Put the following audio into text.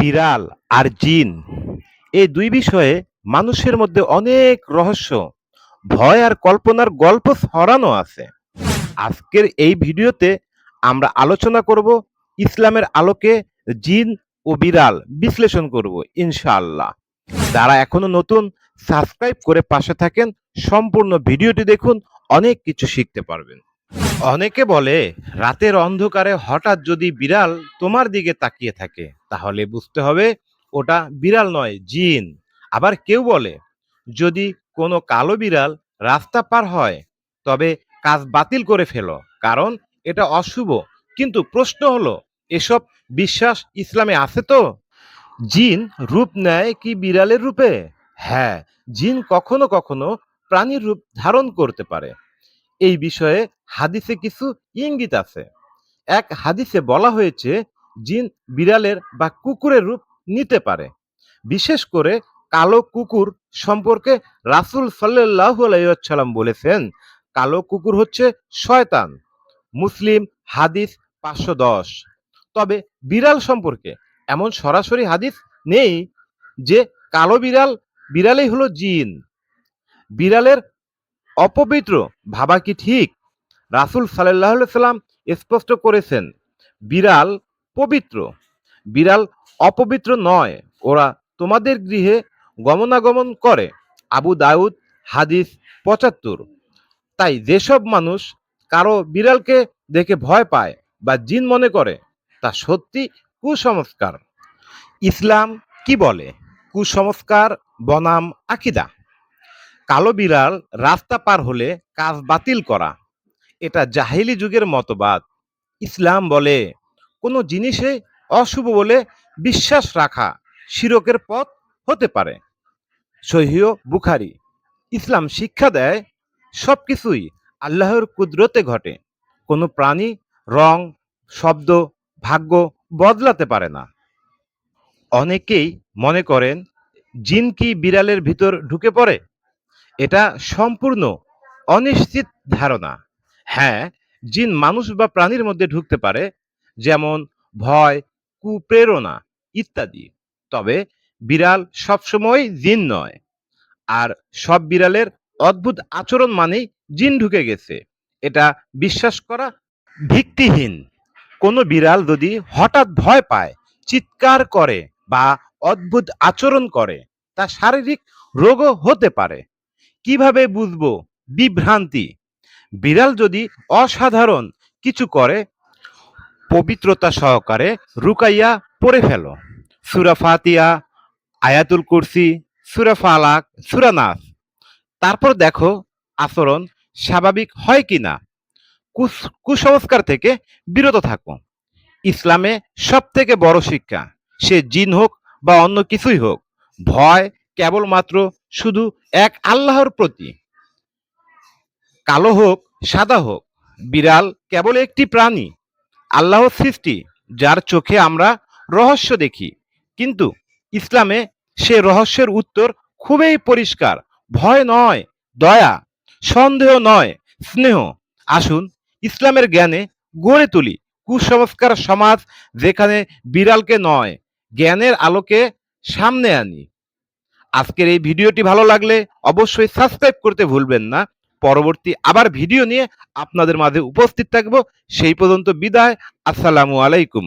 বিড়াল আর জিন, এই দুই বিষয়ে মানুষের মধ্যে অনেক রহস্য, ভয় আর কল্পনার গল্প ছড়ানো আছে। আজকের এই ভিডিওতে আমরা আলোচনা করব ইসলামের আলোকে জিন ও বিড়াল বিশ্লেষণ করব ইনশাআল্লাহ। যারা এখনও নতুন, সাবস্ক্রাইব করে পাশে থাকেন, সম্পূর্ণ ভিডিওটি দেখুন, অনেক কিছু শিখতে পারবেন। অনেকে বলে, রাতের অন্ধকারে হঠাৎ যদি বিড়াল তোমার দিকে তাকিয়ে থাকে, তাহলে বুঝতে হবে ওটা বিড়াল নয়, জিন। আবার কেউ বলে, যদি কোনো কালো বিড়াল রাস্তা পার হয়, তবে কাজ বাতিল করে ফেলো, কারণ এটা অশুভ। কিন্তু প্রশ্ন হলো, এসব বিশ্বাস ইসলামে আছে তো? জিন রূপ নেয় কি বিড়ালের রূপে? হ্যাঁ জিন কখনো কখনো প্রাণীর রূপ ধারণ করতে পারে। এই বিষয়ে হাদিসে কিছু ইঙ্গিত আছে। এক হাদিসে বলা হয়েছে, জিন বিড়ালের বা কুকুরের রূপ নিতে পারে। বিশেষ করে কালো কুকুর সম্পর্কে রাসুল সাল্লাহ আলাইসাল্লাম বলেছেন, কালো কুকুর হচ্ছে শয়তান। মুসলিম হাদিস পাঁচশো দশ। তবে বিড়াল সম্পর্কে এমন সরাসরি হাদিস নেই যে কালো বিড়াল, বিড়ালেই হলো জিন। বিড়ালের অপবিত্র, ভাবা কি ঠিক? রাসুল সাল্লাহ সাল্লাম স্পষ্ট করেছেন, বিড়াল পবিত্র। বিড়াল অপবিত্র নয়, ওরা তোমাদের গৃহে গমনাগমন করে। আবু দাউদ, হাদিস পঁচাত্তর। তাই যেসব মানুষ কারও বিড়ালকে দেখে ভয় পায় বা জিন মনে করে, তা সত্যি কুসংস্কার। ইসলাম কি বলে? কুসংস্কার বনাম আকিদা। কালো বিড়াল রাস্তা পার হলে কাজ বাতিল করা। এটা জাহিলি যুগের মতবাদ। ইসলাম বলে, কোনো জিনিসে অশুভ বলে বিশ্বাস রাখা শিরকের পথ হতে পারে। সহিও বুখারি। ইসলাম শিক্ষা দেয় সব কিছুই আল্লাহর কুদরতে ঘটে। কোনো প্রাণী রং, শব্দ, ভাগ্য বদলাতে পারে না। অনেকেই মনে করেন, জিন কি বিড়ালের ভিতর ঢুকে পড়ে? এটা সম্পূর্ণ অনিশ্চিত ধারণা। হ্যাঁ জিন মানুষ বা প্রাণীর মধ্যে ঢুকতে পারে, যেমন ভয়, কুপ্রেরণা ইত্যাদি। তবে বিড়াল সবসময় জিন নয়। আর সব বিড়ালের অদ্ভুত আচরণ মানেই জিন ঢুকে গেছে। এটা বিশ্বাস করা ভিত্তিহীন। কোনো বিড়াল যদি হঠাৎ ভয় পায়, চিৎকার করে বা অদ্ভুত আচরণ করে, তা শারীরিক রোগও হতে পারে। কীভাবে বুঝব? বিভ্রান্তি। বিড়াল যদি অসাধারণ কিছু করে, পবিত্রতা সহকারে রুকাইয়া পড়ে ফেলো। সুরা ফাতিয়া আয়াতুল কুরসি, সুরা ফালাক, সুরা নাস। তারপর দেখো আচরণ স্বাভাবিক হয় কি না কুস- কুসংস্কার থেকে বিরত থাকো। ইসলামে সব থেকে বড় শিক্ষা, সে জিন হোক বা অন্য কিছুই হোক, ভয় কেবলমাত্র শুধু এক আল্লাহর প্রতি। কালো হোক, সাদা হোক, বিড়াল কেবল একটি প্রাণী। আল্লাহর সৃষ্টি, যার চোখে আমরা রহস্য দেখি। কিন্তু ইসলামে সে রহস্যের উত্তর খুবই পরিষ্কার। ভয় নয়, দয়া, সন্দেহ নয়, স্নেহ। আসুন ইসলামের জ্ঞানে গড়ে তুলি। কুসংস্কার সমাজ যেখানে বিড়ালকে নয়, জ্ঞানের আলোকে সামনে আনি। আজকের এই ভিডিওটি ভালো লাগলে অবশ্যই সাবস্ক্রাইব করতে ভুলবেন না। পরবর্তী আবার ভিডিও নিয়ে আপনাদের মাঝে উপস্থিত থাকব। সেই পর্যন্ত বিদায়। আসসালামু আলাইকুম।